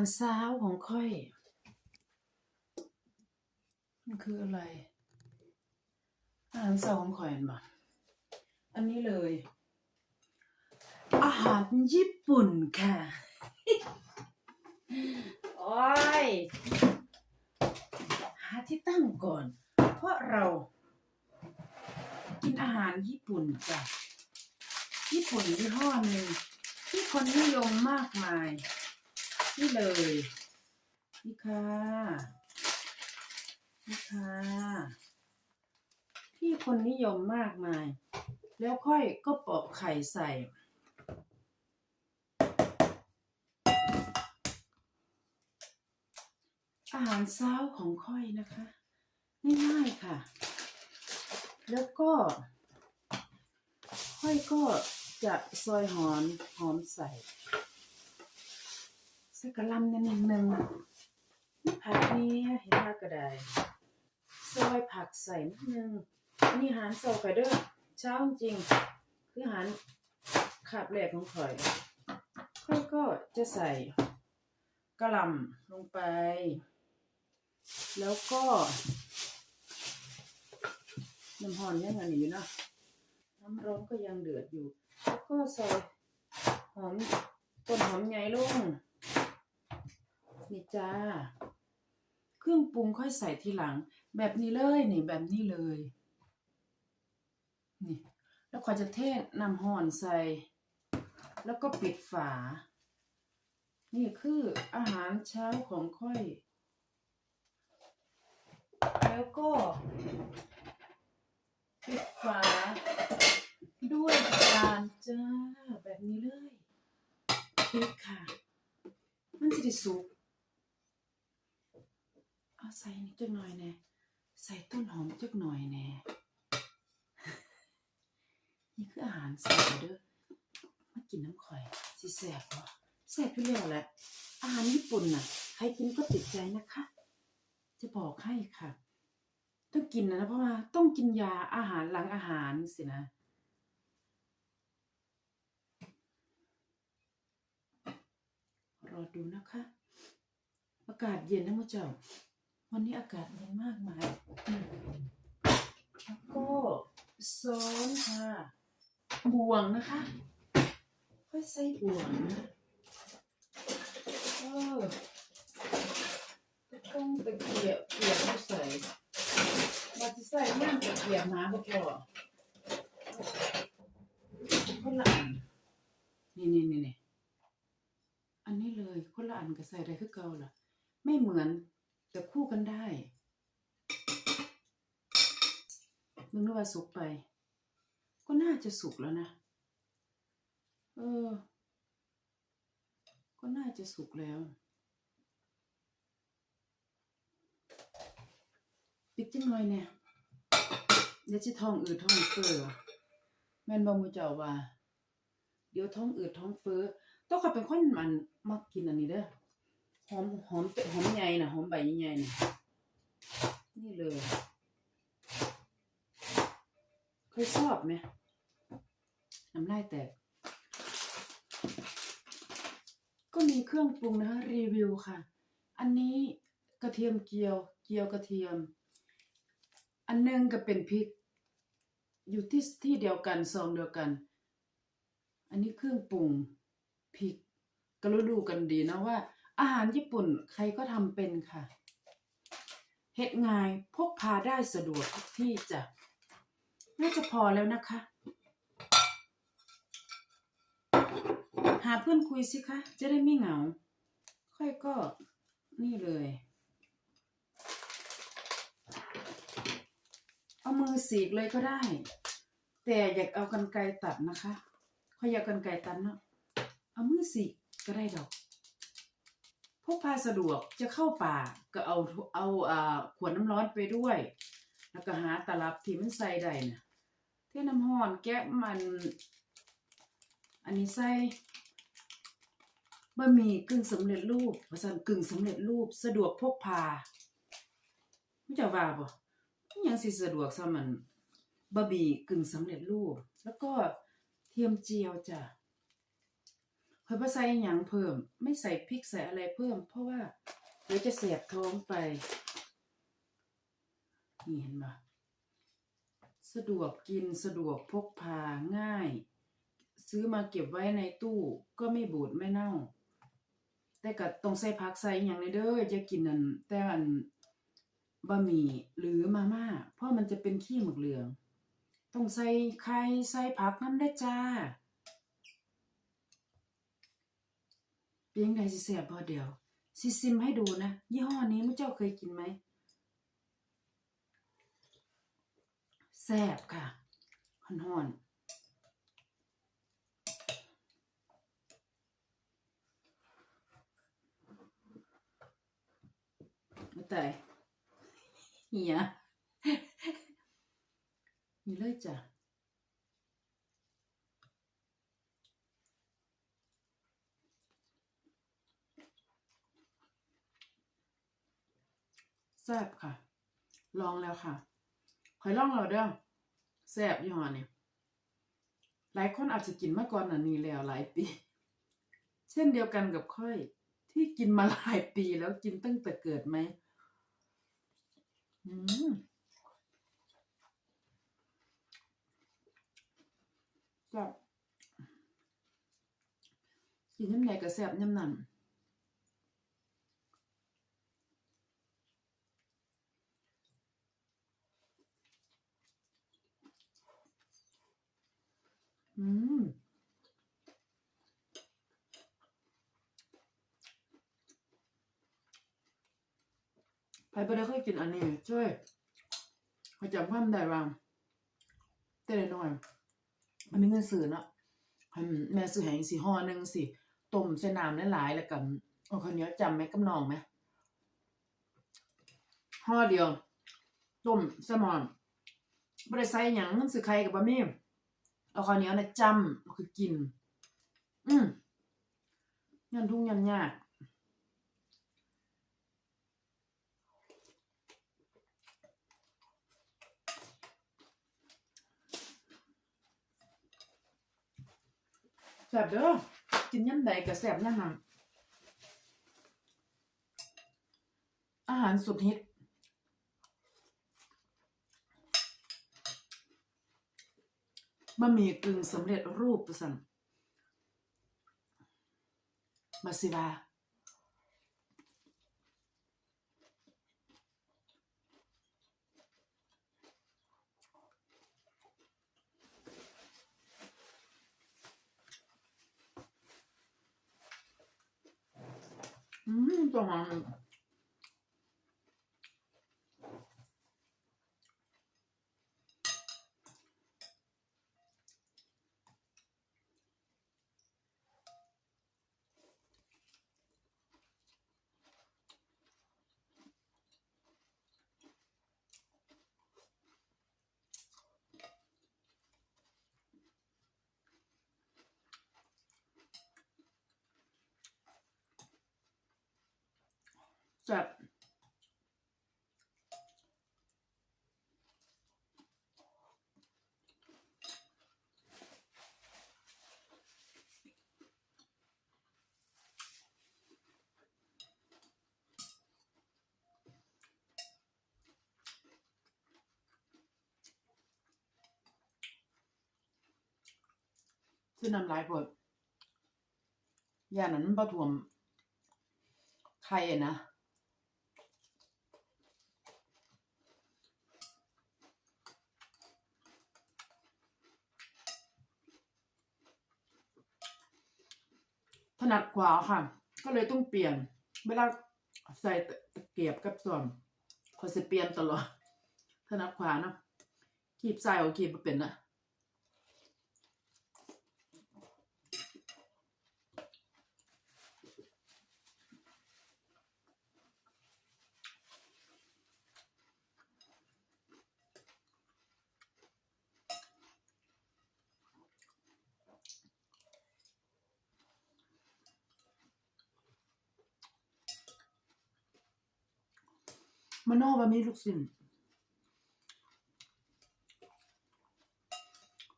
ารเช้าของค่อย มันคืออะไรอาหารเช้าของข่อยมาอันนี้เลย อาหารญี่ปุ่นค่ะ โอ้ย หาที่ตั้งก่อน เพราะเรา กินอาหารญี่ปุ่นจ้ะญี่ปุ่นยี่ห้อหนึ่งที่คนนิยมมากมาย นี่เลย นี่ค่ะนี่ค่ะที่คนนิยมมากมาย แล้วค่อยก็ปอกไข่ใส่อาหารเช้าของค่อยนะคะง่ายๆค่ะ แล้วก็ ค่อยก็จะซอยหอมหอมใส่ ส่กระลำนิดนึงนี่ผักนี้เห็นผักก็ได้ซอยผักใส่นิดนึงอันนี้หารเช้าไปเด้อเช้าจริง คืออหารขาบแรกของข่อยค่อยก็จะใส่กระลำลงไป แล้วก็น้ำหอนยังไงอยู่นะน้ำร้อนก็ยังเดือดอยู่ แล้วก็ใส่หอมต้นหอมใหญ่ลง นี่จ้า เครื่องปรุงค่อยใส่ทีหลัง แบบนี้เลยนี่แบบนี้เลย นี่ แล้วก็จะเทน้ำห่อนใส่ แล้วก็ปิดฝา นี่คืออาหารเช้าของค่อย แล้วก็ ปิดฝา ด้วยจานจ้า แบบนี้เลยปิดค่ะ มันจะได้สุก ใส่นิดจักหน่อยแน่ใส่ต้นหอมจักหน่อยแน่นี่คืออาหารเสริมเด้อมากินน้ำข่อยสิแสบบ่แสบพี่เลี้ยวแหละอาหารญี่ปุ่นน่ะ ใครกินก็ติดใจนะคะ จะบอกให้ค่ะ ต้องกินนะเพราะว่าต้องกินยาอาหารหลังอาหารสินะรอดูนะคะ อากาศเย็นนะมุเจ้า วันนี้อากาศเย็นมากมายอืมแล้วก็ซ้อนค่ะ บ่วงนะคะ ค่อยใส่บ่วงนะเออต้องตะเกียบเกียบใส่มาจะใส่ย่างตะเกียบมาบ่พอคนละอันนี่นี่นี่นี่อันนี้เลยคนละอันก็ใส่ได้คือเก่าล่ะ ไม่เหมือน แต่คู่กันได้ มึงนึกว่าสุกไป ก็น่าจะสุกแล้วนะ เออ ก็น่าจะสุกแล้ว ปิดจังหน่อยเนี่ยเดี๋ยวจะท้องอืดท้องเฟ้อแม่นบ่มูเจ้าว่า เดี๋ยวท้องอืดท้องเฟ้อต้องขับเป็นคนมันมักกินอันนี้เด้อ หอมหอมหอมใหญ่นะหอมใบใหญ่นะนี่เลยเคยชอบไหมน้ำลายแตกก็มีเครื่องปรุงนะคะรีวิวค่ะ อันนี้กระเทียมเจียวเจียวกระเทียม อันหนึงก็เป็นพริก อยู่ที่ที่เดียวกันซองเดียวกัน อันนี้เครื่องปรุงพริก ก็รู้ดูกันดีนะว่า อาหารญี่ปุ่นใครก็ทำเป็นค่ะเฮ็ดง่ายพกพาได้สะดวกทุกที่จ้ะ น่าจะพอแล้วนะคะ หาเพื่อนคุยสิคะ จะได้ไม่เหงา ค่อยก็นี่เลย เอามือสีกเลยก็ได้ แต่อยากเอากันไกรตัดนะคะค่อยอยากกันไกรตัดเนาะ เอามือสีกก็ได้ดอก กพาสะดวกจะเข้าป่าก็เอาเอาอ่าขวดน้ำร้อนไปด้วย แล้วก็หาตลับที่มันใส่ได้นะเทน้ำห้อนแก้มัน อันนี้ใส่บะหมี่กึ่งสำเร็จรูปภาษากึ่งสำเร็จรูป สะดวกพกพาไม่จะว่าบ่ยังสิสะดวกซะมันบะหมี่กึ่งสำเร็จรูป แล้วก็เทียมเจียวจ้ะ อยบ่ใส่หยังเพิ่ม ไม่ใส่พริกใส่อะไรเพิ่ม เพราะว่าเดี๋ยวจะแสบท้องไป นี่เห็นบ่สะดวกกินสะดวกพกพาง่าย ซื้อมาเก็บไว้ในตู้ก็ไม่บูดไม่เน่า แต่ก็ต้องใส่ผักใส่อหย่างในเด้ออย่ากินนั่นแต่อันบะหมี่หรือมาม่าเพราะมันจะเป็นขี้หมึกเหลือง ต้องใส่ไข่ใส่ผักน้ำได้จ้า เปียงใดสิแซ่บบ่เดียวสิซิมให้ดูนะ ยี่ห้อนี้มุเจ้าเคยกินไหมแซ่บค่ะฮ้อนๆไม่ตายเหียนี่เลยจ้ะ ซ่บค่ะ ลองแล้วค่ะคอยลองแล้วเด้อแซ่บยี่ห้อนี่หลายคนอาจจะกินมาก่อนอันนี้แล้วหลายปี เช่นเดียวกันกับค่อย ที่กินมาหลายปีแล้วกินตั้งแต่เกิดไหมอืมแซ่บกินน้ำไหนก็แซ่บน้ำนั่น อืม ใครไปได้เคยกินอันนี้ช่วยขาจำความได้บ้างแต่ลน่อยมันมีเงินซื้อเนาะแม่ซื้อให้สิห่อหนึ่งสิต้มใส่น้ำหลายๆแล้วกันเอาข้าวเหนียวจำไหมกับน้องไหมห่อเดียวต้มแซลมอนบ่ได้ใส่หยังมันซื้อไข่กับบะหมี่เอาข้าวเหนียวน่ะจำคือกิน อืมยันทุ่งยันยาก แซ่บเด้อกินยำใดก็แซ่บยำนั้นอาหารสุดฮิตบะหมี่กึ่งสำเร็จรูปสั่งมาสิวา อืมตัว หอมแซ่บซื้อน้ำลายพดยานั้นมันบ่ท่วมไข่อะนะ ถนัดขวาค่ะ ก็เลยต้องเปลี่ยน เวลาใส่ตะเกียบกับส่วนคอยจะเปลี่ยนตลอดถนัดขวานะขีบใส่เอาขีบมาเป็นนะ มันนอว่ามีลูกชิ้น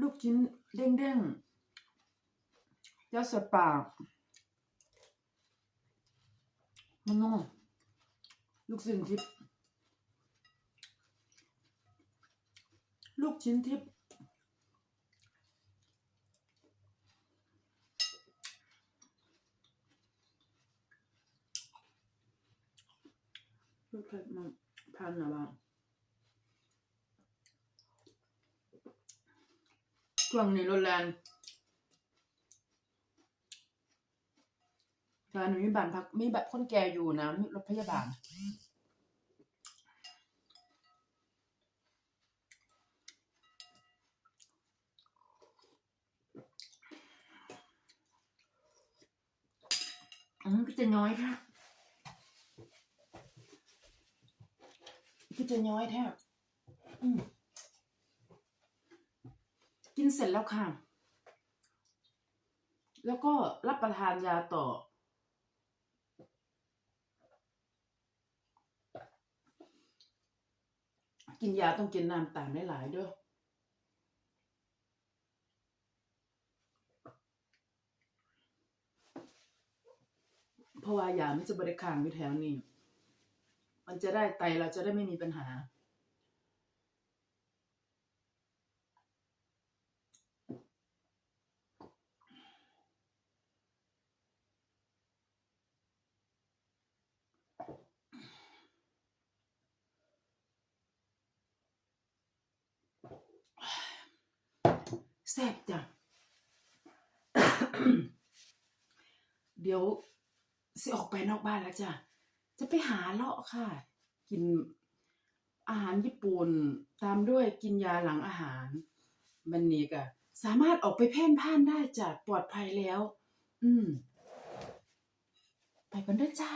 ลูกชิ้นเด้งเด้งยอดใส่ปากมันนอลูกชิ้นทิพลูกชิ้นทิพ ลูกเผ็ดมันพันนะบ้างช่วงนี้รถแรงแต่หนูมีบัตรพักมีบัตรคนแก่อยู่นะมีรถพยาบาลอืมก็จะน้อยแท้ก็ จะน้อยแท้อืมกินเสร็จแล้วค่ะ แล้วก็รับประทานยาต่อ กินยาต้องกินน้ำตามหลายๆเด้อเพราะว่ายามันจะบริค้างอยู่แถวนี้ มันจะได้ไตเราจะได้ไม่มีปัญหา แซ่บจ้ะเดี๋ยวสิออกไปนอกบ้านแล้วจ้ะ จะไปหาเลาะค่ะ กินอาหารญี่ปุ่นตามด้วยกินยาหลังอาหาร มันนี้ก็สามารถออกไปเพ่นพ่านได้จ้ะปลอดภัยแล้ว อืม ไปกันเด้อจ้า